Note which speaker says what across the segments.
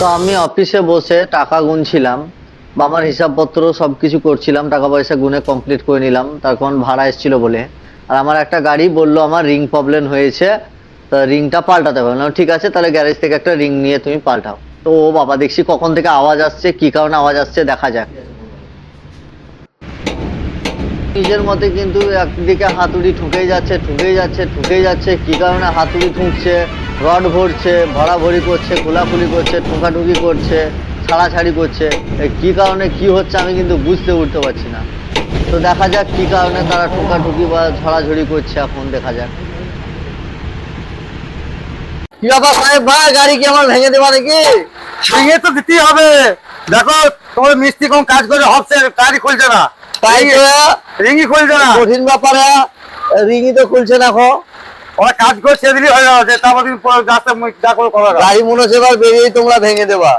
Speaker 1: তো আমি অফিসে বসে টাকা গুনছিলাম, বাবার হিসাবপত্র সব কিছু করছিলাম, টাকা পয়সা গুনে কমপ্লিট করে নিলাম তখন ভাড়া এসেছিল বলে। আর আমার একটা গাড়ি বলল, আমার রিং প্রবলেম হয়েছে, তা রিংটা পাল্টাতে হবে। না ঠিক আছে, তাহলে গ্যারেজ থেকে একটা রিং নিয়ে তুমি পাল্টাও। তো ও বাবা, দেখছি কখন থেকে আওয়াজ আসছে, কি কারণে আওয়াজ আসছে, দেখা যাক। নিজের মতে কিন্তু একদিকে হাতুড়ি ঠুকেই যাচ্ছে ঠুকেই যাচ্ছে ঠুকেই যাচ্ছে, কি কারণে হাতুড়ি ঠুকছে রড ভরছে ভরাভরি করছে খোলাখুলি করছে ঠুকাঠুকি করছে ছাড়াছাড়ি করছে। কি কারণে কি হচ্ছে আমি কিন্তু বুঝতে উঠতে পারছি না। তো দেখা যাক কি কারণে তারা ঠুকাঠুকি বা ঝড়াঝড়ি করছে এখন দেখা যাক। কি ব্যাপার সাহেব ভাই গাড়ি কি আমার ভেঙে দেবা নাকি?
Speaker 2: ভেঙে তো দিতেই হবে। দেখো তোমার মিস্ত্রি কোন কাজ করে হচ্ছে গাড়ি খুলছে না।
Speaker 1: তাই তো।
Speaker 2: রিঙ্গি খুলছে না।
Speaker 1: কঠিন ব্যাপারে রিংই তো খুলছে না এখন
Speaker 2: ওরা কাজ করে সেদিনই হয়ে যাচ্ছে তারপর রাস্তা যা করে করা
Speaker 1: গাড়ি মনে হচ্ছে এবার বেরিয়েই তোমরা ভেঙে দেবা।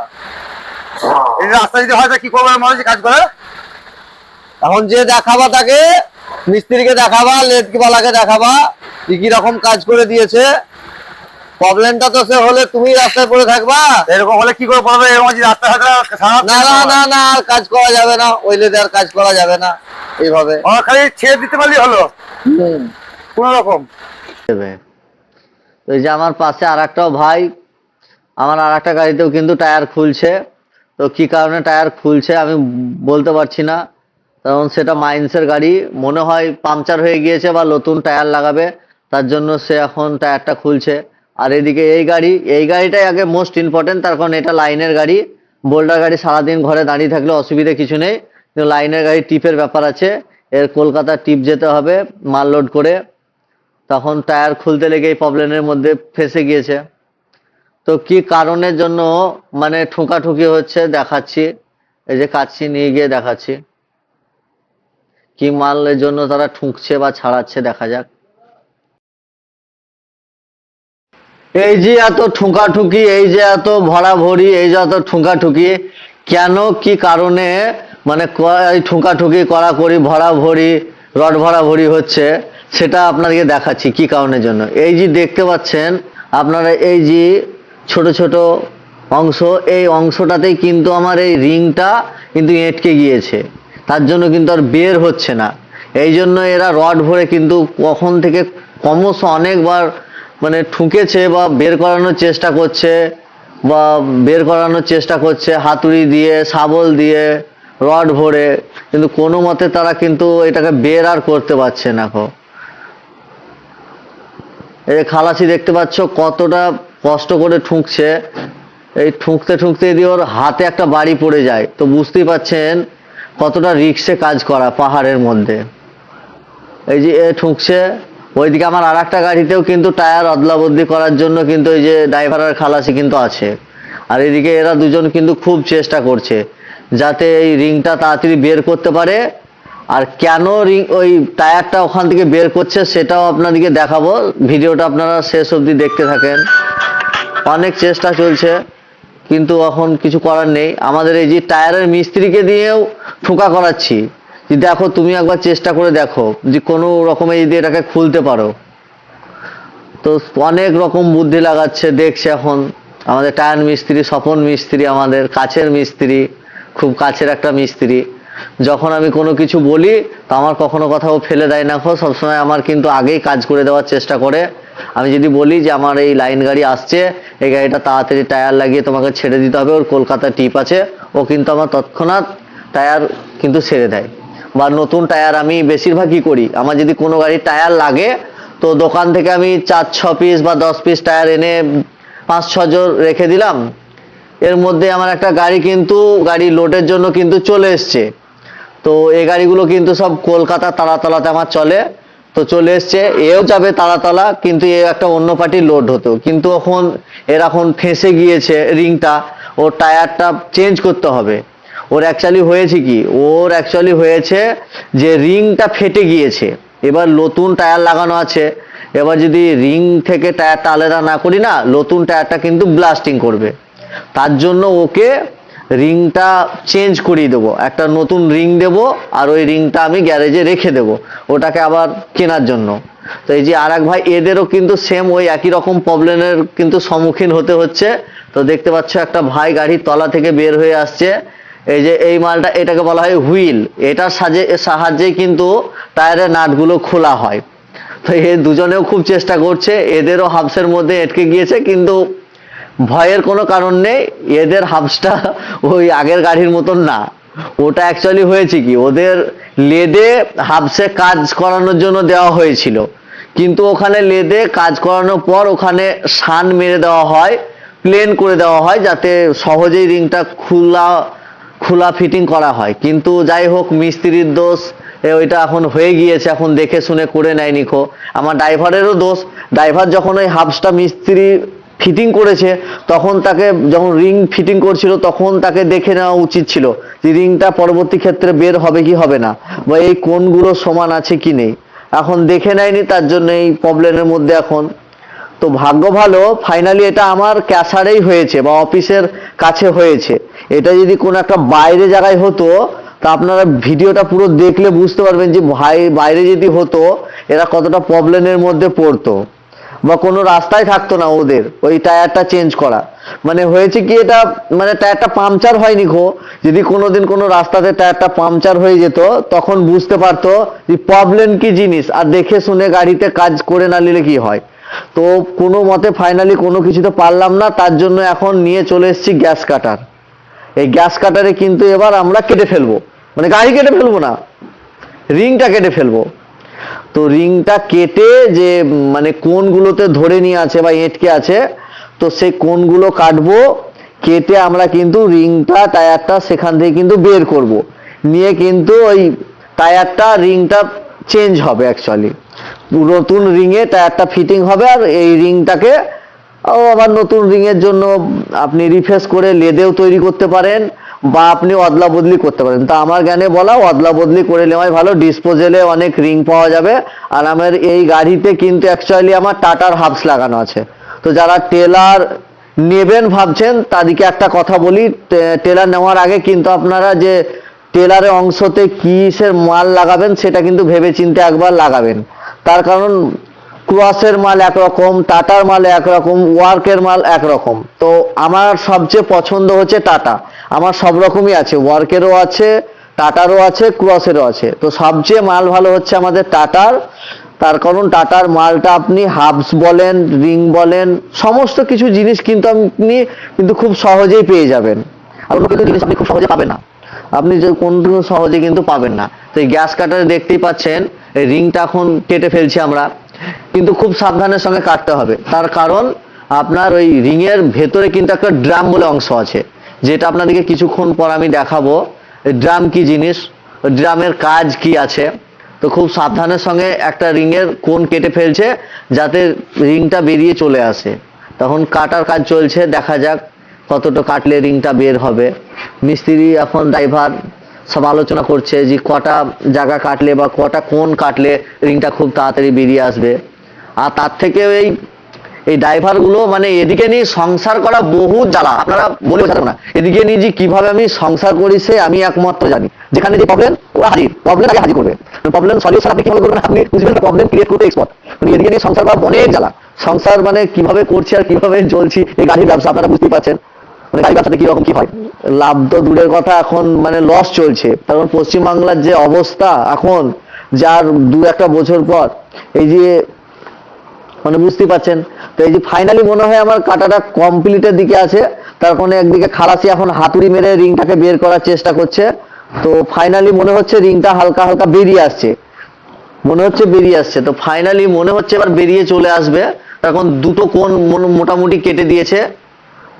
Speaker 2: এই রাস্তা যদি হয় কি করবে মানুষ কাজ করে?
Speaker 1: এখন যে দেখাবা তাকে মিস্ত্রিকে দেখাবা লেটকিওয়ালাকে দেখাবা কি কি রকম কাজ করে দিয়েছে। প্রবলেমটা তো সে হলে তুমি রাস্তায় পড়ে থাকবা।
Speaker 2: এরকম হলে কি করে পড়বে? এরকম রাস্তা
Speaker 1: না না না না আর কাজ করা যাবে না। ওই লেদে আর কাজ করা যাবে না এইভাবে।
Speaker 2: খালি ছেড়ে দিতে পারলেই হলো। কোন রকম।
Speaker 1: দেবে তো যে আমার পাশে আর একটাও ভাই, আমার আর একটা গাড়িতেও কিন্তু টায়ার খুলছে। তো কি কারণে টায়ার খুলছে আমি বলতে পারছি না। কারণ সেটা মাইন্সের গাড়ি, মনে হয় পাংচার হয়ে গিয়েছে বা নতুন টায়ার লাগাবে, তার জন্য সে এখন টায়ারটা খুলছে। আর এদিকে এই গাড়ি, এই গাড়িটাই আগে মোস্ট ইম্পর্টেন্ট তার কারণ এটা লাইনের গাড়ি। বোল্ডার গাড়ি সারাদিন ঘরে দাঁড়িয়ে থাকলে অসুবিধা কিছু নেই। কিন্তু লাইনের গাড়ি টিপের ব্যাপার আছে। এর কলকাতা টিপ যেতে হবে, মাল লোড করে। তখন টায়ার খুলতে লেগে এই প্রবলেমের মধ্যে ফেসে গিয়েছে। তো কি কারণের জন্য মানে ঠুকাঠুকি হচ্ছে দেখাচ্ছি। এই যে কাচ্ছি নিয়ে গিয়ে দেখাচ্ছি। কি মালের জন্য তারা ঠুকছে বা ছাড়াচ্ছে দেখা যাক। এই যে এত ঠুকাঠুকি, এই যে এত ভরাভরি, এই যে এত ঠুকাঠুকি, কেন কি কারণে মানে ঠুকাঠুকি, কড়াকড়ি, ভরাভরি, রড ভরাভরি হচ্ছে? সেটা আপনাদেরকে দেখাচ্ছি কি কারণের জন্য। এই যে দেখতে পাচ্ছেন, আপনারা এই যে ছোট ছোট অংশ, এই অংশটাতেই কিন্তু আমার এই রিংটা কিন্তু এঁটকে গিয়েছে। তার জন্য কিন্তু আর বের হচ্ছে না। এই জন্য এরা রড ভরে কিন্তু কখন থেকে ক্রমশ অনেকবার মানে ঠুকেছে বা বের করানোর চেষ্টা করছে বা বের করানোর চেষ্টা করছে, হাতুড়ি দিয়ে, শাবল দিয়ে, রড ভরে। কিন্তু কোনো মতে তারা কিন্তু এটাকে বের আর করতে পারছে না এখন এই খালাসি দেখতে পাচ্ছ, কতটা কষ্ট করে ঠুকছে। এই ঠুঁকতে ঠুঁকতে যদি ওর হাতে একটা বাড়ি পড়ে যায়, তো বুঝতেই পাচ্ছেন কতটা রিক্সে কাজ করা পাহাড়ের মধ্যে। এই যে এ ঠুকছে, ওইদিকে আমার আর একটা গাড়িতেও কিন্তু টায়ার অদলা বদলি করার জন্য কিন্তু এই যে ড্রাইভার আর খালাসি কিন্তু আছে। আর এদিকে এরা দুজন কিন্তু খুব চেষ্টা করছে, যাতে এই রিংটা তাড়াতাড়ি বের করতে পারে। আর কেন রিং ওই টায়ারটা ওখান থেকে বের করছে সেটাও আপনাদেরকে দেখাবো। ভিডিওটা আপনারা শেষ অবধি দেখতে থাকেন। অনেক চেষ্টা চলছে, কিন্তু এখন কিছু করার নেই। আমাদের এই যে টায়ারের মিস্ত্রিকে দিয়েও ঠোকা করাচ্ছি। যে দেখো, তুমি একবার চেষ্টা করে দেখো যে কোনো রকমে যদি এটাকে খুলতে পারো। তো অনেক রকম বুদ্ধি লাগাচ্ছে, দেখছে এখন। আমাদের টায়ার মিস্ত্রি স্বপন মিস্ত্রি, আমাদের কাছের মিস্ত্রি, খুব কাছের একটা মিস্ত্রি। যখন আমি কোনো কিছু বলি, তো আমার কখনো কথাও ফেলে দেয় না। খো সবসময় আমার কিন্তু আগেই কাজ করে দেওয়ার চেষ্টা করে। আমি যদি বলি যে আমার এই লাইন গাড়ি আসছে, এই গাড়িটা তাড়াতাড়ি টায়ার লাগিয়ে তোমাকে ছেড়ে দিতে হবে, ওর কলকাতা টিপ আছে, ও কিন্তু আমার তৎক্ষণাৎ টায়ার কিন্তু ছেড়ে দেয়। বা নতুন টায়ার আমি বেশিরভাগই করি। আমার যদি কোনো গাড়ির টায়ার লাগে, তো দোকান থেকে আমি চার, ছ পিস বা দশ পিস টায়ার এনে পাঁচ ছজন রেখে দিলাম। এর মধ্যে আমার একটা গাড়ি কিন্তু, গাড়ি লোডের জন্য কিন্তু চলে এসছে। তো এই গাড়িগুলো কিন্তু সব কলকাতা তারাতলাতে আমার চলে। তো চলে এসছে, এও যাবে তারাতলা, কিন্তু এ একটা অন্য পার্টির লোড হতো। কিন্তু এখন এর এখন ফেঁসে গিয়েছে রিংটা, ওর টায়ারটা চেঞ্জ করতে হবে। ওর অ্যাকচুয়ালি হয়েছে কি? ওর অ্যাকচুয়ালি হয়েছে যে রিংটা ফেটে গিয়েছে। এবার নতুন টায়ার লাগানো আছে। এবার যদি রিং থেকে টায়ারটা আলাদা না করি না, নতুন টায়ারটা কিন্তু ব্লাস্টিং করবে। তার জন্য ওকে রিংটা চেঞ্জ করিয়ে দেবো। একটা নতুন রিং দেব আর ওই রিংটা আমি গ্যারেজে রেখে দেব, ওটাকে আবার কেনার জন্য। তো এই যে আর ভাই, এদেরও কিন্তু সেম ওই একই রকম প্রবলেমের কিন্তু সম্মুখীন হতে হচ্ছে। তো দেখতে পাচ্ছ একটা ভাই গাড়ির তলা থেকে বের হয়ে আসছে। এই যে এই মালটা, এটাকে বলা হয় হুইল। এটার সাজে সাহায্যেই কিন্তু টায়ারের নাটগুলো খোলা হয়। তো এ দুজনেও খুব চেষ্টা করছে। এদেরও হাবসের মধ্যে আটকে গিয়েছে, কিন্তু ভয়ের কোনো কারণ নেই, এদের হাফসটা ওই আগের গাড়ির মতন না। ওটা অ্যাকচুয়ালি হয়েছে কি, ওদের লেদে হাফসে কাজ করানোর জন্য দেওয়া হয়েছিল। কিন্তু ওখানে লেদে কাজ করানোর পর ওখানে শান মেরে দেওয়া হয় প্লেন করে দেওয়া হয়, যাতে সহজেই রিংটা খোলা খোলা ফিটিং করা হয়। কিন্তু যাই হোক, মিস্ত্রির দোষ ওইটা এখন হয়ে গিয়েছে, এখন দেখে শুনে করে নেয় নিখো আমার ড্রাইভারেরও দোষ। ড্রাইভার যখন ওই হাফসটা মিস্ত্রি ফিটিং করেছে, তখন তাকে যখন রিং ফিটিং করছিল, তখন তাকে দেখে নেওয়া উচিত ছিল যে রিংটা পরবর্তী ক্ষেত্রে বের হবে কি হবে না, বা এই কোনগুলো সমান আছে কি নেই। এখন দেখে নেয়নি, তার জন্য এই প্রবলেমের মধ্যে এখন। তো ভাগ্য ভালো ফাইনালি এটা আমার ক্যাশারেই হয়েছে, বা অফিসের কাছে হয়েছে। এটা যদি কোনো একটা বাইরে জায়গায় হতো, তা আপনারা ভিডিওটা পুরো দেখলে বুঝতে পারবেন যে ভাই, বাইরে যদি হতো, এরা কতটা প্রবলেমের মধ্যে পড়তো। বা কোনো রাস্তায় থাকতো না ওদের, ওই টায়ারটা চেঞ্জ করা। মানে হয়েছে কি এটা মানে টায়ারটা পাংচার হয়নি খো যদি কোনোদিন কোনো রাস্তাতে টায়ারটা পাংচার হয়ে যেত, তখন বুঝতে পারতো যে প্রবলেম কি জিনিস। আর দেখে শুনে গাড়িতে কাজ করে না নিলে কি হয়? তো কোনো মতে ফাইনালি কোনো কিছুতে পারলাম না, তার জন্য এখন নিয়ে চলে এসেছি গ্যাস কাটার। এই গ্যাস কাটারে কিন্তু এবার আমরা কেটে ফেলব। মানে গাড়ি কেটে ফেলব না রিংটা কেটে ফেলব। তো রিংটা কেটে যে মানে কোনগুলোতে ধরে নিয়ে আছে বা এঁটকে আছে, তো সেই কোনগুলো কাটবো, কেটে আমরা কিন্তু রিংটা টায়ারটা সেখান থেকে কিন্তু বের করব। নিয়ে কিন্তু ওই টায়ারটা রিংটা চেঞ্জ হবে অ্যাকচুয়ালি নতুন রিংয়ে টায়ারটা ফিটিং হবে আর এই রিংটাকে আবার নতুন রিংয়ের জন্য আপনি রিফ্রেশ করে লেদেও তৈরি করতে পারেন। বা আপনি অদলা বদলি করতে পারেন। তা আমার জ্ঞানে বলা, অদলা বদলি করে নেওয়াই ভালো। ডিসপোজেলে অনেক রিং পাওয়া যাবে। আর আমার এই গাড়িতে কিন্তু অ্যাকচুয়ালি আমার টাটার হাবস লাগানো আছে। তো যারা টেলার নেবেন ভাবছেন, তাদেরকে একটা কথা বলি টেলার নেওয়ার আগে কিন্তু আপনারা যে টেলারের অংশতে কিসের মাল লাগাবেন, সেটা কিন্তু ভেবে চিন্তে একবার লাগাবেন। তার কারণ ক্রসের মাল একরকম, টাটার মাল একরকম, ওয়ার্কের মাল একরকম। তো আমার সবচেয়ে পছন্দ হচ্ছে টাটা। আমার সব রকমই আছে, ওয়ার্কেরও আছে, টাটারও আছে, ক্রসেরও আছে। তো সবচেয়ে মাল ভালো হচ্ছে আমাদের টাটার। তার কারণ টাটার মালটা আপনি হাবস বলেন, রিং বলেন, সমস্ত কিছু জিনিস কিন্তু আপনি কিন্তু খুব সহজেই পেয়ে যাবেন। জিনিস আপনি খুব সহজে পাবেন না। আপনি যে কোনটুকু সহজে কিন্তু পাবেন না। তো এই গ্যাস কাটারে দেখতেই পাচ্ছেন, এই রিংটা এখন কেটে ফেলছি আমরা। কিন্তু খুব সাবধানের সঙ্গে কাটতে হবে। তার কারণ, আপনার ওই রিংয়ের ভেতরে কিন্তু একটা ড্রাম বলে অংশ আছে। যেটা আপনাদেরকে কিছুক্ষণ পর আমি দেখাবো ড্রাম কি জিনিস, ড্রামের কাজ কি আছে। তো খুব সাবধানের সঙ্গে একটা রিংয়ের কোন কেটে ফেলছে, যাতে রিংটা বেরিয়ে চলে আসে। তখন কাটার কাজ চলছে, দেখা যাক কতটা কাটলে রিংটা বের হবে। মিস্ত্রি এখন ড্রাইভার সব আলোচনা করছে যে কটা জায়গা কাটলে বা কটা কোন কাটলে রিংটা খুব তাড়াতাড়ি বেরিয়ে আসবে। আর তার থেকে এই এই ড্রাইভারগুলো মানে এদিকে নিয়ে সংসার করা বহু জ্বালা। আপনারা বলে না। এদিকে নিয়ে যে কীভাবে আমি সংসার করি সে আমি একমাত্র জানি। যেখানে যে প্রবলেম ওরা হাজির। প্রবলেম আগে হাজির করবে। প্রবলেম সলিউশন আপনি কীভাবে করবেন, আপনি বুঝবেন প্রবলেম ক্রিয়েট করতে এক্সপার্ট মানে এদিকে নিয়ে সংসার করা অনেক জ্বালা। সংসার মানে কীভাবে করছি আর কীভাবে চলছি, এই গাড়ির ব্যবসা আপনারা বুঝতেই পারছেন। মানে গাড়ি ব্যবসাতে কীরকম কি হয়? লাভ তো দূরের কথা, এখন মানে লস চলছে। কারণ পশ্চিমবাংলার যে অবস্থা এখন, যার দু একটা বছর পর, এই যে মানে বুঝতেই পারছেন, তো এই যে ফাইনালি মনে হয় আমার কাটাটা কমপ্লিটের দিকে আছে, তার কারণে একদিকে খালাসি এখন হাতুড়ি মেরে রিংটাকে বের করার চেষ্টা করছে, তো ফাইনালি মনে হচ্ছে রিংটা হালকা হালকা বেরিয়ে আসছে। মনে হচ্ছে বেরিয়ে আসছে, তো ফাইনালি মনে হচ্ছে এবার বেরিয়ে চলে আসবে। এখন দুটো কোণ মোন- মোটামুটি কেটে দিয়েছে।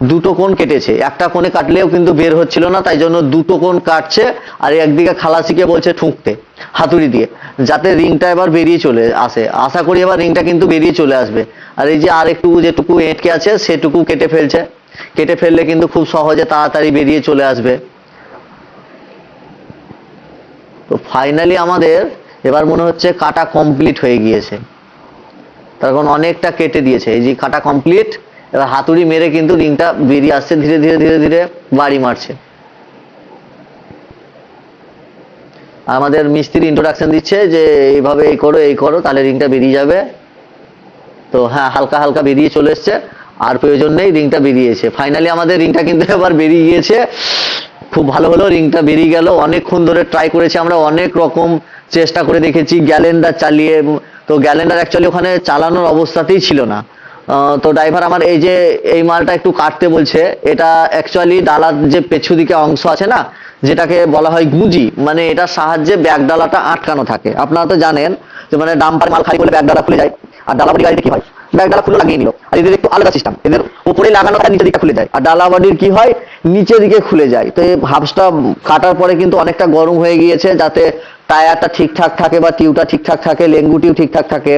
Speaker 1: দুটো কোণ কেটেছে। একটা কোণে কাটলেও কিন্তু বের হচ্ছিল না, তাই জন্য দুটো কোণ কাটছে আর একদিকে খালাসিকে বলছে ঠুকতে, হাতুড়ি দিয়ে, যাতে রিংটা এবার বেরিয়ে চলে আসে। আশা করি এবার রিংটা কিন্তু বেরিয়ে চলে আসবে। আর এই যে আর একটু যেটুকু এঁটকে আছে, সেটুকু কেটে ফেলছে। কেটে ফেললে কিন্তু খুব সহজে তাড়াতাড়ি বেরিয়ে চলে আসবে। তো ফাইনালি আমাদের এবার মনে হচ্ছে কাটা কমপ্লিট হয়ে গিয়েছে। তার কারণ অনেকটা কেটে দিয়েছে। এই যে কাটা কমপ্লিট এবার হাতুড়ি মেরে কিন্তু রিংটা বেরিয়ে আসছে, ধীরে ধীরে ধীরে ধীরে বাড়ি মারছে। আমাদের মিস্ত্রি ইন্ট্রোডাকশন দিচ্ছে যে, এইভাবে এই করো এই করো, তাহলে রিংটা বেরিয়ে যাবে। তো হ্যাঁ হালকা হালকা বেরিয়ে চলে এসছে, আর প্রয়োজন নেই, রিংটা বেরিয়েছে। ফাইনালি আমাদের রিংটা কিন্তু এবার বেরিয়ে গিয়েছে। খুব ভালো হলো, রিংটা বেরিয়ে গেল। অনেকক্ষণ ধরে ট্রাই করেছি আমরা, অনেক রকম চেষ্টা করে দেখেছি, গ্যালেন্ডার চালিয়ে, তো গ্যালেন্ডার অ্যাকচুয়ালি ওখানে চালানোর অবস্থাতেই ছিল না। তো ড্রাইভার আমার এই যে, এই মালটা একটু কাটতে বলছে, এটা অ্যাকচুয়ালি ডালার যে পেছু দিকে অংশ আছে না, যেটাকে বলা হয় গুঁজি মানে এটার সাহায্যে ব্যাগ ডালাটা আটকানো থাকে। আপনারা তো জানেন যে মানে ডাম্পার মাল খালি করলে ব্যাগ ডালা খুলে যায়, আর ডালা বডি গাড়িতে কি হয়? ব্যাগ ডালা খুলে লাগিয়ে নিল। আর এদের একটু আলাদা সিস্টেম এদের উপরে লাগানো থাকে, নিচের দিকে খুলে যায়। আর ডালা বডির কি হয়? নিচের দিকে খুলে যায়। তো এই হাফসটা কাটার পরে কিন্তু অনেকটা গরম হয়ে গিয়েছে, যাতে টায়ারটা ঠিকঠাক থাকে বা টিউটা ঠিকঠাক থাকে, লেঙ্গুটিও ঠিকঠাক থাকে,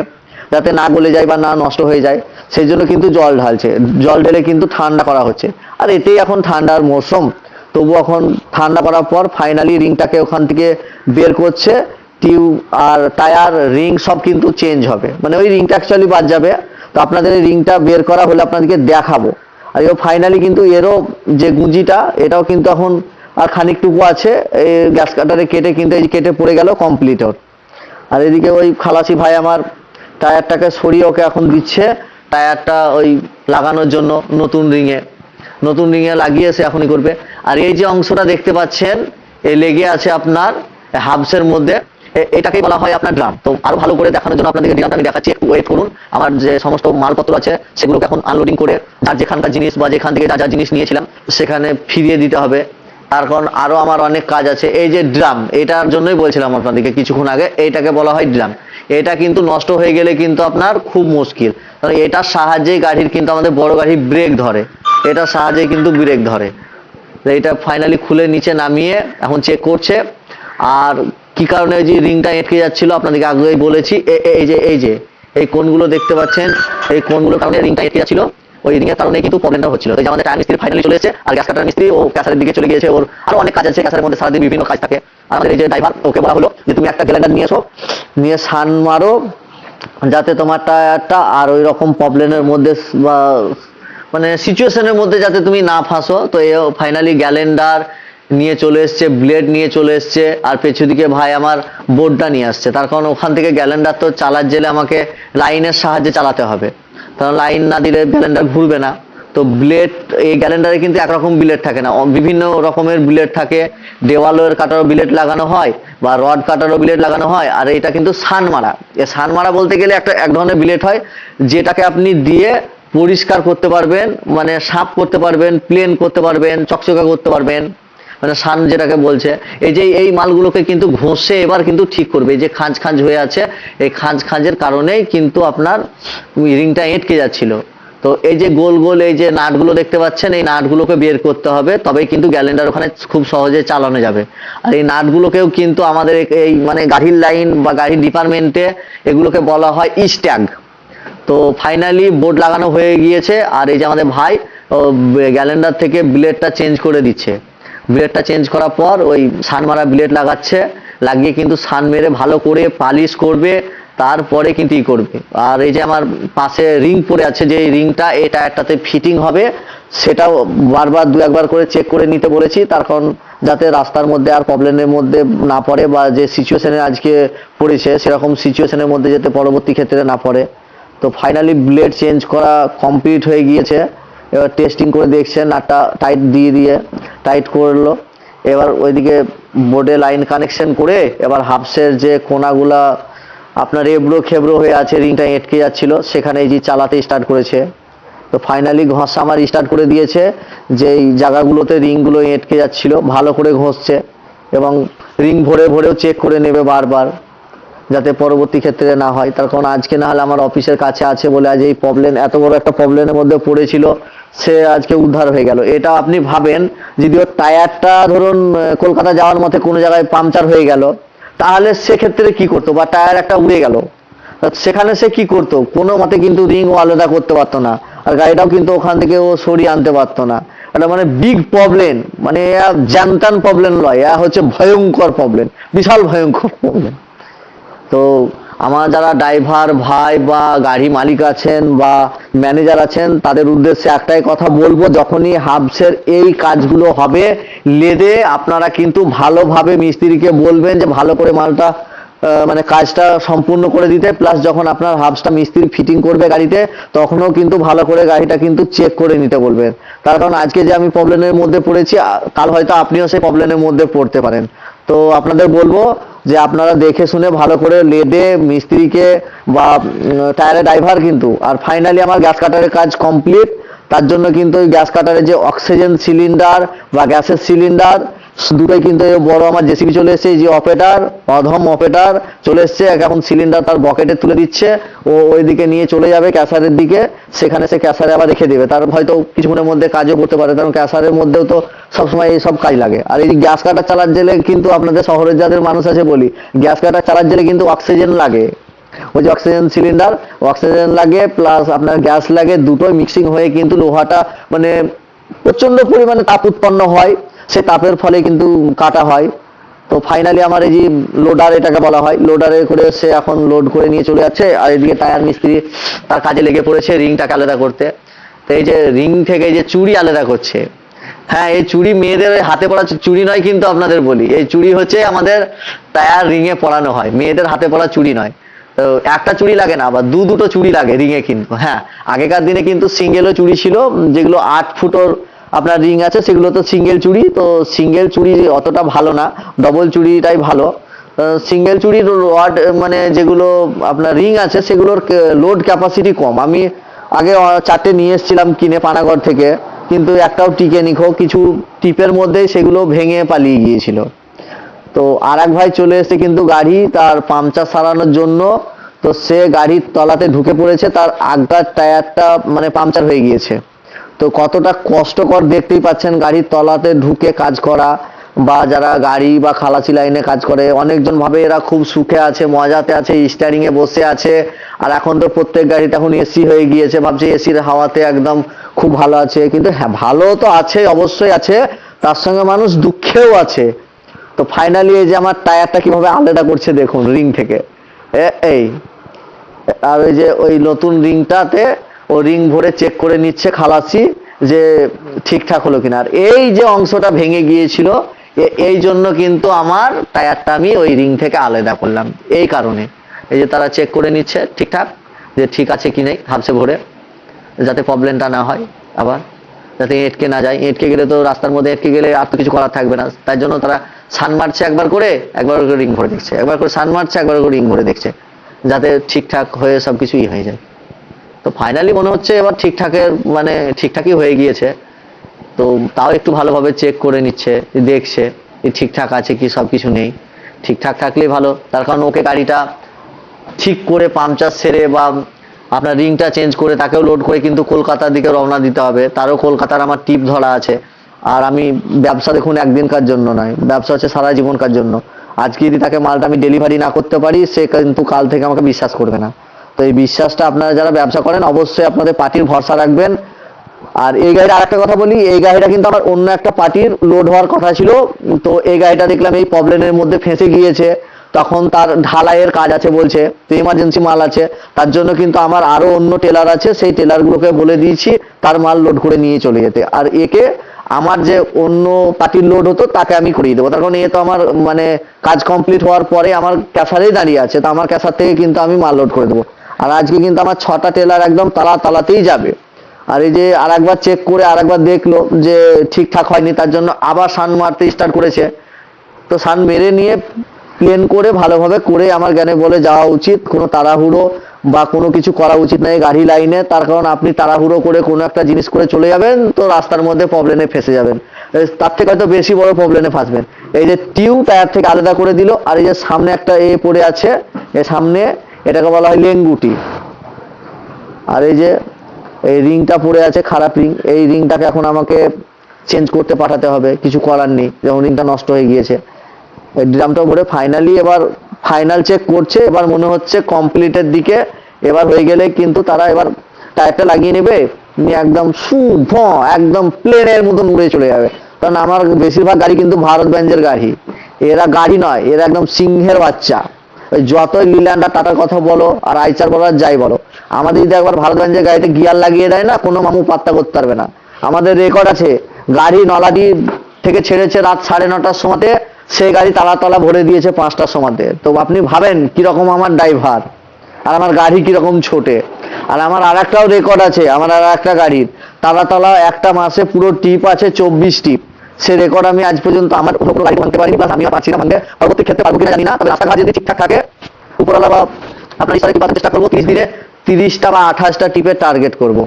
Speaker 1: যাতে না গলে যায় বা না নষ্ট হয়ে যায়। সেই জন্য কিন্তু জল ঢালছে। জল ঢেলে কিন্তু ঠান্ডা করা হচ্ছে। আর এতেই এখন ঠান্ডার মরশুম তবু এখন ঠান্ডা করার পর ফাইনালি রিংটাকে ওখান থেকে বের করছে। টিউব আর টায়ার, রিং সব কিন্তু চেঞ্জ হবে। মানে ওই রিংটা অ্যাকচুয়ালি বাদ যাবে। তো আপনাদের এই রিংটা বের করা হলে আপনাদেরকে দেখাবো। আর এও ফাইনালি কিন্তু এরও যে গুঁজিটা, এটাও কিন্তু এখন আর খানিকটুকু আছে। এই গ্যাস কাটারে কেটে কিন্তু এই কেটে পড়ে গেল কমপ্লিট আর এদিকে ওই খালাসি ভাই আমার টায়ারটাকে সরিয়ে ওকে এখন দিচ্ছে। টায়ারটা ওই লাগানোর জন্য নতুন রিংয়ে নতুন রিংয়ে লাগিয়ে এখনই করবে। আর এই যে অংশটা দেখতে পাচ্ছেন এই লেগে আছে আপনার হাবসের মধ্যে। এটাকে বলা হয় আপনার ড্রাম। তো আরও ভালো করে দেখানোর জন্য আপনাদেরকে ড্রামটা আমি দেখাচ্ছি, একটু ওয়েট করুন। আমার যে সমস্ত মালপত্র আছে, সেগুলোকে এখন আনলোডিং করে আর যেখানকার জিনিস বা যেখান থেকে যা যা জিনিস নিয়েছিলাম, সেখানে ফিরিয়ে দিতে হবে। তার কারণ আরও আমার অনেক কাজ আছে। এই যে ড্রাম এটার জন্যই বলছিলাম আপনাদেরকে, কিছুক্ষণ আগে এইটাকে বলা হয় ড্রাম এটা কিন্তু নষ্ট হয়ে গেলে কিন্তু আপনার খুব মুশকিল। কারণ এটার সাহায্যে গাড়ির কিন্তু আমাদের বড় গাড়ি ব্রেক ধরে। এটার সাহায্যে কিন্তু ব্রেক ধরে। এটা ফাইনালি খুলে নিচে নামিয়ে এখন চেক করছে। আর কি কারণে যে রিংটা এঁটকে যাচ্ছিল আপনাদেরকে আগেই বলেছি। এই যে এই যে, এই কোনগুলো দেখতে পাচ্ছেন, এই কোনগুলো কারণে রিংটা এঁটকে যাচ্ছিল। ওই রিং এর কারণে কিন্তু প্রবলেমটা হচ্ছিল। তো আমাদের টায়ার মিস্ত্রি ফাইনালি চলে এসেছে, আর গ্যাস কাটার মিস্ত্রি ও ক্যাসারের দিকে চলে গিয়েছে, ওর আরও অনেক কাজ আছে ক্যাসারের মধ্যে সারাদিন বিভিন্ন কাজ থাকে। আমাদের এই যে ড্রাইভার ওকে বলা হলো যে, তুমি একটা গ্যালেন্ডার নিয়ে এসো। নিয়ে সান মারো, যাতে তোমার টায়ারটা আর ওই রকম প্রবলেমের মধ্যে বা মানে সিচুয়েশনের মধ্যে যাতে তুমি না ফাঁসো। তো এ ফাইনালি গ্যালেন্ডার নিয়ে চলে এসছে ব্লেড নিয়ে চলে এসছে, আর পেছু দিকে ভাই আমার বোর্ডটা নিয়ে আসছে। তার কারণ ওখান থেকে গ্যালেন্ডার তো চালার জেলে আমাকে লাইনের সাহায্যে চালাতে হবে। কারণ লাইন না দিলে গ্যালেন্ডার ঘুরবে না। তো ব্লেড এই গ্যালেন্ডারে কিন্তু একরকম ব্লেড থাকে না। বিভিন্ন রকমের ব্লেড থাকে। দেওয়ালের কাটারও ব্লেড লাগানো হয় বা রড কাটারও ব্লেড লাগানো হয়। আর এটা কিন্তু সান মারা এ সান মারা বলতে গেলে একটা এক ধরনের ব্লেড হয় যেটাকে আপনি দিয়ে পরিষ্কার করতে পারবেন মানে সাফ করতে পারবেন প্লেন করতে পারবেন, চকচকা করতে পারবেন। মানে সান যেটাকে বলছে, এই যে এই মালগুলোকে কিন্তু ঘষে এবার কিন্তু ঠিক করবে। এই যে খাঁজ খাঁজ হয়ে আছে, এই খাঁজ খাঁজের কারণেই কিন্তু আপনার রিংটা এঁটকে যাচ্ছিল। তো এই যে গোল গোল এই যে নাটগুলো দেখতে পাচ্ছেন, এই নাটগুলোকে বের করতে হবে, তবেই কিন্তু গ্যালেন্ডার ওখানে খুব সহজে চালানো যাবে। আর এই নাটগুলোকেও কিন্তু আমাদের এই মানে গাড়ির লাইন বা গাড়ির ডিপার্টমেন্টে এগুলোকে বলা হয় ইস্ট্যাগ। তো ফাইনালি বোর্ড লাগানো হয়ে গিয়েছে, আর এই যে আমাদের ভাই গ্যালেন্ডার থেকে ব্লেডটা চেঞ্জ করে দিচ্ছে। ব্লেডটা চেঞ্জ করার পর ওই সান মারা ব্লেড লাগাচ্ছে, লাগিয়ে কিন্তু সান মেরে ভালো করে পালিশ করবে, তারপরে কিন্তু ই করবে। আর এই যে আমার পাশে রিং পড়ে আছে যে রিংটা এই টায়ারটাতে ফিটিং হবে, সেটাও বারবার দু একবার করে চেক করে নিতে বলেছি, তার কারণ যাতে রাস্তার মধ্যে আর প্রবলেমের মধ্যে না পড়ে বা যে সিচুয়েশনে আজকে পড়েছে, সেরকম সিচুয়েশনের মধ্যে যাতে পরবর্তী ক্ষেত্রে না পড়ে। তো ফাইনালি ব্লেড চেঞ্জ করা কমপ্লিট হয়ে গিয়েছে। এবার টেস্টিং করে দেখছে, নাটটা টাইট দিয়ে দিয়ে টাইট করল। এবার ওইদিকে বোর্ডে লাইন কানেকশন করে এবার হাফসের যে কোনাগুলা আপনার এবড়ো খেবড়ো হয়ে আছে রিংটা এটকে যাচ্ছিল, সেখানে এই যে চালাতে স্টার্ট করেছে। তো ফাইনালি ঘষা আমার স্টার্ট করে দিয়েছে, যে এই জায়গাগুলোতে রিংগুলো এটকে যাচ্ছিল, ভালো করে ঘষছে এবং রিং ভরে ভরেও চেক করে নেবে বারবার। যাতে পরবর্তী ক্ষেত্রে না হয়। তার কারণ আজকে না হলে আমার অফিসের কাছে আছে বলে আজ এই প্রবলেম এত বড় একটা প্রবলেমের মধ্যে পড়েছিল, সে আজকে উদ্ধার হয়ে গেল। এটা আপনি ভাবেন, যদি ওর টায়ারটা ধরুন কলকাতা যাওয়ার মতে কোনো জায়গায় পাংচার হয়ে গেল, তাহলে সেক্ষেত্রে কি করতো? বা টায়ার একটা উড়ে গেল। সেখানে সে কি করতো? কোনো মতে কিন্তু রিং ও আলাদা করতে পারতো না। আর গাড়িটাও কিন্তু ওখান থেকে ও সরিয়ে আনতে পারতো না। এটা মানে বিগ প্রবলেম মানে জ্যামতান প্রবলেম নয় হচ্ছে ভয়ঙ্কর প্রবলেম বিশাল ভয়ঙ্কর প্রবলেম তো আমার যারা ড্রাইভার ভাই বা গাড়ি মালিক আছেন বা ম্যানেজার আছেন, তাদের উদ্দেশ্যে একটাই কথা বলব, যখনই হাবসের এই কাজগুলো হবে, লেদে আপনারা কিন্তু ভালোভাবে মিস্ত্রিকে বলবেন যে ভালো করে মালটা মানে কাজটা সম্পূর্ণ করে দিতে প্লাস যখন আপনার হাবসটা মিস্ত্রি ফিটিং করবে গাড়িতে, তখনও কিন্তু ভালো করে গাড়িটা কিন্তু চেক করে নিতে বলবেন। তার কারণ আজকে যে আমি প্রবলেমের মধ্যে পড়েছি কাল হয়তো আপনিও সেই প্রবলেমের মধ্যে পড়তে পারেন। তো আপনাদের বলব যে আপনারা দেখে শুনে ভালো করে লেদে মিস্ত্রিকে বা টায়ারের ড্রাইভার কিন্তু, আর ফাইনালি আমার গ্যাস কাটারের কাজ কমপ্লিট তার জন্য কিন্তু ওই গ্যাস কাটারের যে অক্সিজেন সিলিন্ডার বা গ্যাসের সিলিন্ডার দুটোই কিন্তু বড় আমার জেসিবি চলে এসেছে যে অপারেটার অধম অপারেটার চলে এসছে এখন সিলিন্ডার তার বকেটে তুলে দিচ্ছে, ও ওইদিকে নিয়ে চলে যাবে ক্যাসারের দিকে, সেখানে সে ক্যাসারে আবার রেখে দেবে। তার হয়তো কিছুক্ষণের মধ্যে কাজও করতে পারে, কারণ ক্যাসারের মধ্যেও তো সবসময় এই সব কাজ লাগে। আর এই গ্যাস কাটার চালার জেলে কিন্তু আপনাদের শহরের যাদের মানুষ আছে বলি গ্যাস কাটার চালার জেলে কিন্তু অক্সিজেন লাগে। ওই যে অক্সিজেন সিলিন্ডার অক্সিজেন লাগে প্লাস আপনার গ্যাস লাগে, দুটোই মিক্সিং হয়ে কিন্তু লোহাটা মানে প্রচণ্ড পরিমাণে তাপ উৎপন্ন হয়। সে তাপের ফলে কিন্তু কাটা হয়। তো ফাইনালি আমার এই যে লোডার এটাকে বলা হয় লোডারে করে সে এখন লোড করে নিয়ে চলে যাচ্ছে। আর এদিকে টায়ার মিস্ত্রি তার কাজে লেগে পড়েছে রিংটাকে আলাদা করতে। তো এই যে রিং থেকে যে চুড়ি আলাদা করছে। হ্যাঁ এই চুড়ি মেয়েদের হাতে পড়া চুড়ি নয় কিন্তু আপনাদের বলি। এই চুড়ি হচ্ছে আমাদের টায়ার রিংয়ে পরানো হয়। মেয়েদের হাতে পড়া চুড়ি নয়। তো একটা চুড়ি লাগে না আবার দু দুটো চুড়ি লাগে রিংয়ে কিন্তু। হ্যাঁ আগেকার দিনে কিন্তু সিঙ্গেলও চুড়ি ছিল, যেগুলো আট ফুটোর আপনার রিং আছে, সেগুলো তো সিঙ্গেল চুড়ি, তো সিঙ্গেল চুড়ি অতটা ভালো না ডবল চুড়িটাই ভালো। সিঙ্গেল চুড়ির রড মানে যেগুলো আপনার রিং আছে, সেগুলোর লোড ক্যাপাসিটি কম। আমি আগে চারটে নিয়ে এসেছিলাম কিনে পানাগড় থেকে, কিন্তু একটাও টিকে নিখো কিছু টিপের মধ্যেই সেগুলো ভেঙে পালিয়ে গিয়েছিল। তো আর এক ভাই চলে এসে কিন্তু গাড়ি, তার পাংচার সারানোর জন্য, তো সে গাড়ির তলাতে ঢুকে পড়েছে, তার আগটার টায়ারটা মানে পাংচার হয়ে গিয়েছে। তো কতটা কষ্টকর দেখতেই পাচ্ছেন গাড়ির তলাতে ঢুকে কাজ করা বা যারা গাড়ি বা খালাসি লাইনে কাজ করে, অনেকজন ভাবে এরা খুব সুখে আছে, মজাতে আছে স্টারিং এ বসে আছে। আর এখন তো প্রত্যেক গাড়িটা এখন এসি হয়ে গিয়েছে, ভাবছে এসির হাওয়াতে একদম খুব ভালো আছে। কিন্তু হ্যাঁ ভালো তো আছে, অবশ্যই আছে। তার সঙ্গে মানুষ দুঃখেও আছে। তো ফাইনালি এই যে আমার টায়ারটা কীভাবে আলাদা করছে দেখুন রিং থেকে। এই, আর ওই যে ওই নতুন রিংটাতে ও রিং ভরে চেক করে নিচ্ছে খালাসি যে ঠিকঠাক হলো কিনা। আর এই যে অংশটা ভেঙে গিয়েছিল এই জন্য কিন্তু আমার টায়ারটা আমি ওই রিং থেকে আলাদা করলাম। এই কারণে। এই যে তারা চেক করে নিচ্ছে ঠিকঠাক, যে ঠিক আছে কি নেই হাবসে ভরে, যাতে প্রবলেমটা না হয় আবার। যাতে এটকে না যায়। এটকে গেলে তো রাস্তার মধ্যে এটকে গেলে আর তো কিছু করার থাকবে না। তাই জন্য তারা সান মারছে একবার করে একবার করে রিং ভরে দেখছে। একবার করে সান মারছে, একবার করে রিং ভরে দেখছে। যাতে ঠিকঠাক হয়ে সব কিছুই হয়ে যায়। তো ফাইনালি মনে হচ্ছে এবার ঠিকঠাকের মানে ঠিকঠাকই হয়ে গিয়েছে। তো তাও একটু ভালোভাবে চেক করে নিচ্ছে, দেখছে ঠিকঠাক আছে কি সব কিছু নেই। ঠিকঠাক থাকলেই ভালো, তার কারণ ওকে গাড়িটা ঠিক করে পাংচার সেরে বা আপনার রিংটা চেঞ্জ করে তাকেও লোড করে কিন্তু কলকাতার দিকে রওনা দিতে হবে। তারও কলকাতার আমার টিপ ধরা আছে। আর আমি ব্যবসা দেখুন একদিনকার জন্য নয়, ব্যবসা হচ্ছে সারা জীবনকার জন্য। আজকে যদি তাকে মালটা আমি ডেলিভারি না করতে পারি, সে কিন্তু কাল থেকে আমাকে বিশ্বাস করবে না। তো এই বিশ্বাসটা আপনারা যারা ব্যবসা করেন, অবশ্যই আপনাদের পার্টির ভরসা রাখবেন। আর এই গাড়িটা আরেকটা কথা বলি, এই গাড়িটা কিন্তু আমার অন্য একটা পার্টির লোড হওয়ার কথা ছিল। তো এই গাড়িটা দেখলাম এই প্রবলেমের মধ্যে ফেঁসে গিয়েছে। তখন তার ঢালাইয়ের কাজ আছে বলছে, তো ইমার্জেন্সি মাল আছে। তার জন্য কিন্তু আমার আরও অন্য টেলার আছে, সেই টেলারগুলোকে বলে দিয়েছি, তার মাল লোড করে নিয়ে চলে যেতে। আর একে আমার যে অন্য পার্টির লোড হতো, তাকে আমি করিয়ে দেবো। তার কারণ এ তো আমার মানে কাজ কমপ্লিট হওয়ার পরে আমার ক্যাসারেই দাঁড়িয়ে আছে, তো আমার ক্যাসার থেকে কিন্তু আমি মাল লোড করে দেবো। আর আজকে কিন্তু আমার ছটা টেলার একদম তালা তালাতেই যাবে। আর এই যে আরেকবার চেক করে আর একবার দেখল যে ঠিকঠাক হয়নি, তার জন্য আবার সান মারতে স্টার্ট করেছে। তো সান মেরে নিয়ে প্লেন করে ভালোভাবে করে আমার জ্ঞানে বলে যাওয়া উচিত, কোনো তাড়াহুড়ো বা কোনো কিছু করা উচিত নয় গাড়ি লাইনে। তার কারণ আপনি তাড়াহুড়ো করে কোনো একটা জিনিস করে চলে যাবেন, তো রাস্তার মধ্যে প্রবলেমে ফেসে যাবেন। তার থেকে হয়তো বেশি বড় প্রবলেমে ফাঁসবেন। এই যে টিউ টায়ার থেকে আলাদা করে দিল, আর এই যে সামনে একটা এ পড়ে আছে, এ সামনে এটাকে বলা হয় লেঙ্গুটি। আর এই যে, এই রিংটা পড়ে আছে খারাপ রিং, এই রিংটাকে এখন আমাকে চেঞ্জ করতে পাঠাতে হবে, কিছু করার নেই, যেমন রিংটা নষ্ট হয়ে গিয়েছে। এই ড্রামটা ভরে ফাইনালি এবার ফাইনাল চেক করছে, এবার মনে হচ্ছে কমপ্লিটের দিকে, এবার হয়ে গেলে কিন্তু তারা এবার টায়ারটা লাগিয়ে নেবে, নিয়ে একদম সু একদম প্লেনের মতন উড়ে চলে যাবে। কারণ আমার বেশিরভাগ গাড়ি কিন্তু ভারত ব্যাঞ্জের গাড়ি। এরা গাড়ি নয়, এরা একদম সিংহের বাচ্চা। যতই লিল্যান্ডার টাটার কথা বলো আর আইচার বলো আর যাই বলো, আমাদের যদি একবার ভারতগঞ্জের গাড়িতে গিয়ার লাগিয়ে দেয় না, কোনো মামু পাত্তা করতে পারবে না। আমাদের রেকর্ড আছে, গাড়ি নলাডি থেকে ছেড়েছে রাত সাড়ে নটার সময়তে, সেই গাড়ি তালাতলা ভরে দিয়েছে পাঁচটার সময়তে। তো আপনি ভাবেন কীরকম আমার ড্রাইভার আর আমার গাড়ি কীরকম ছোটে। আর আমার আর একটাও রেকর্ড আছে, আমার আর একটা গাড়ির। তালাতলা একটা মাসে পুরো টিপ আছে চব্বিশ টিপ সে রেকর্ড আমি আজ পর্যন্ত আমার কোনো গাড়ি ভাঙতে পারিনি প্লাস আমিও পারছি না ভাঙতে। পরবর্তী ক্ষেত্রে পারব কিনা জানি না, তবে রাস্তাঘাট যদি ঠিকঠাক থাকে, উপরওয়ালা বা আপনার ইশারা করার চেষ্টা করব? তিরিশ দিনে তিরিশটা বা আঠাশটা টিপের টার্গেট করব।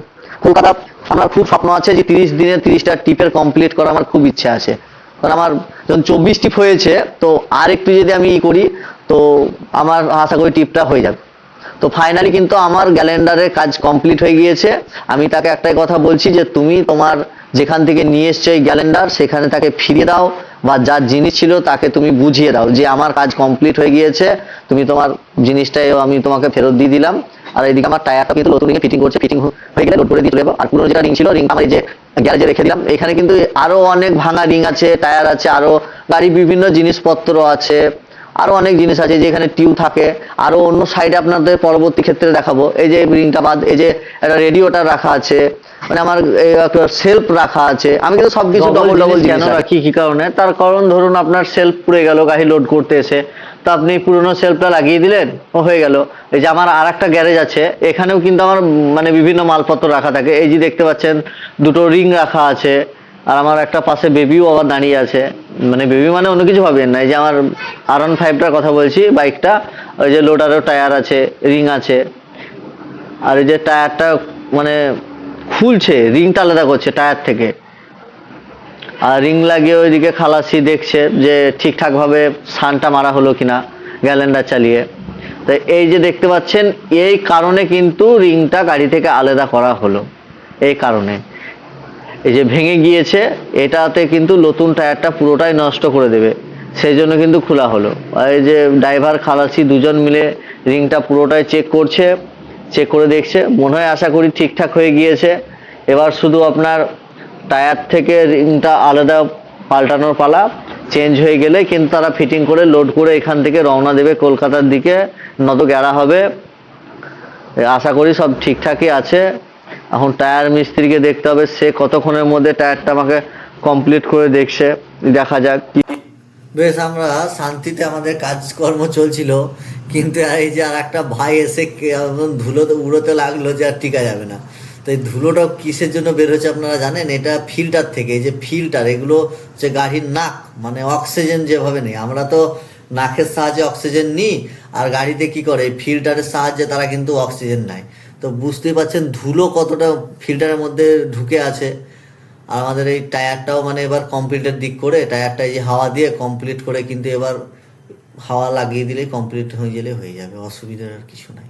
Speaker 1: কলকাতা, আমার খুব স্বপ্ন আছে যে তিরিশ দিনে তিরিশটা টিপের কমপ্লিট করা আমার খুব ইচ্ছা আছে। কারণ আমার যখন চব্বিশ টিপ হয়েছে, তো আর একটু যদি আমি ই করি, তো আমার আশা করি টিপটা হয়ে যাবে। তো ফাইনালি কিন্তু আমার গ্যালেন্ডারের কাজ কমপ্লিট হয়ে গিয়েছে। আমি তাকে একটাই কথা বলছি যে, তুমি তোমার যেখান থেকে নিয়ে এসছো এই গ্যালেন্ডার সেখানে তাকে ফিরিয়ে দাও বা যার জিনিস ছিল তাকে তুমি বুঝিয়ে দাও যে, আমার কাজ কমপ্লিট হয়ে গিয়েছে, তুমি তোমার জিনিসটাই আমি তোমাকে ফেরত দিয়ে দিলাম। আর এইদিকে আমার টায়ারটা কিন্তু নতুন ফিটিং করছে ফিটিং হয়ে গেলে লোড করে চলে আর পুরো যেটা রিং ছিল রিং আমার যে গ্যারেজে রেখে দিলাম। এখানে কিন্তু আরও অনেক ভাঙা রিং আছে টায়ার আছে, আরও গাড়ি বিভিন্ন জিনিসপত্র আছে। আরও অনেক জিনিস আছে যেখানে টিউ থাকে। আরও অন্য সাইডে আপনাদের পরবর্তী ক্ষেত্রে দেখাবো। এই যে রিংটা বাদ এই যে একটা রেডিওটা রাখা আছে মানে আমার একটা সেলফ রাখা আছে। আমি কিন্তু সবকিছু ডবল ডবল কেন রাখি। কি কারণে? তার কারণ ধরুন আপনার সেলফ পুড়ে গেল গাড়ি লোড করতে এসে। তো আপনি পুরোনো সেলফটা লাগিয়ে দিলেন ও হয়ে গেল। এই যে আমার আর একটা গ্যারেজ আছে এখানেও কিন্তু আমার মানে বিভিন্ন মালপত্র রাখা থাকে। এই যে দেখতে পাচ্ছেন দুটো রিং রাখা আছে। আর আমার একটা পাশে বেবিও আবার দাঁড়িয়ে আছে। মানে বেবি মানে অন্য কিছু ভাবেন না এই যে আমার আর ওয়ান ফাইভটার কথা বলছি বাইকটা ওই যে লোডারও টায়ার আছে রিং আছে। আর এই যে টায়ারটা মানে খুলছে রিংটা আলাদা করছে টায়ার থেকে। আর রিং লাগিয়ে ওইদিকে খালাসি দেখছে যে ঠিকঠাকভাবে সানটা মারা হলো কিনা, গ্যালেন্ডার চালিয়ে। তো এই যে দেখতে পাচ্ছেন, এই কারণে কিন্তু রিংটা গাড়ি থেকে আলাদা করা হলো। এই কারণে। এই যে ভেঙে গিয়েছে, এটাতে কিন্তু নতুন টায়ারটা পুরোটাই নষ্ট করে দেবে। সেই জন্য কিন্তু খোলা হলো। আর এই যে ড্রাইভার, খালাসি দুজন মিলে রিংটা পুরোটাই চেক করছে চেক করে দেখছে। মনে হয় আশা করি ঠিকঠাক হয়ে গিয়েছে। এবার শুধু আপনার টায়ার থেকে রিংটা আলাদা পাল্টানোর পালা চেঞ্জ হয়ে গেলে কিন্তু তারা ফিটিং করে লোড করে এখান থেকে রওনা দেবে কলকাতার দিকে। নত গেড়া হবে। আশা করি সব ঠিকঠাকই আছে। এখন টায়ার মিস্ত্রিকে দেখতে হবে, সে কতক্ষণের মধ্যে টায়ারটা আমাকে কমপ্লিট করে দেখছে, দেখা যাক
Speaker 3: বেশ, আমরা শান্তিতে আমাদের কাজকর্ম চলছিল, কিন্তু এই যে আর একটা ভাই এসে কেমন ধুলোতে উড়োতে লাগল যে আর টিকা যাবে না। তো এই ধুলোটা কিসের জন্য বের হচ্ছে আপনারা জানেন? এটা ফিল্টার থেকে, এই যে ফিল্টার এগুলো হচ্ছে গাড়ির নাক মানে অক্সিজেন যেভাবে নেই। আমরা তো নাকের সাহায্যে অক্সিজেন নিই, আর গাড়িতে কি করে? ফিল্টারের সাহায্যে তারা কিন্তু অক্সিজেন নেয়। তো বুঝতেই পারছেন ধুলো কতটা ফিল্টারের মধ্যে ঢুকে আছে। আর আমাদের এই টায়ারটাও মানে এবার কমপ্লিটের দিক করে, টায়ারটা এই যে হাওয়া দিয়ে কমপ্লিট করে কিন্তু এবার হাওয়া লাগিয়ে দিলে কমপ্লিট হয়ে গেলে হয়ে যাবে, অসুবিধার আর কিছু নাই।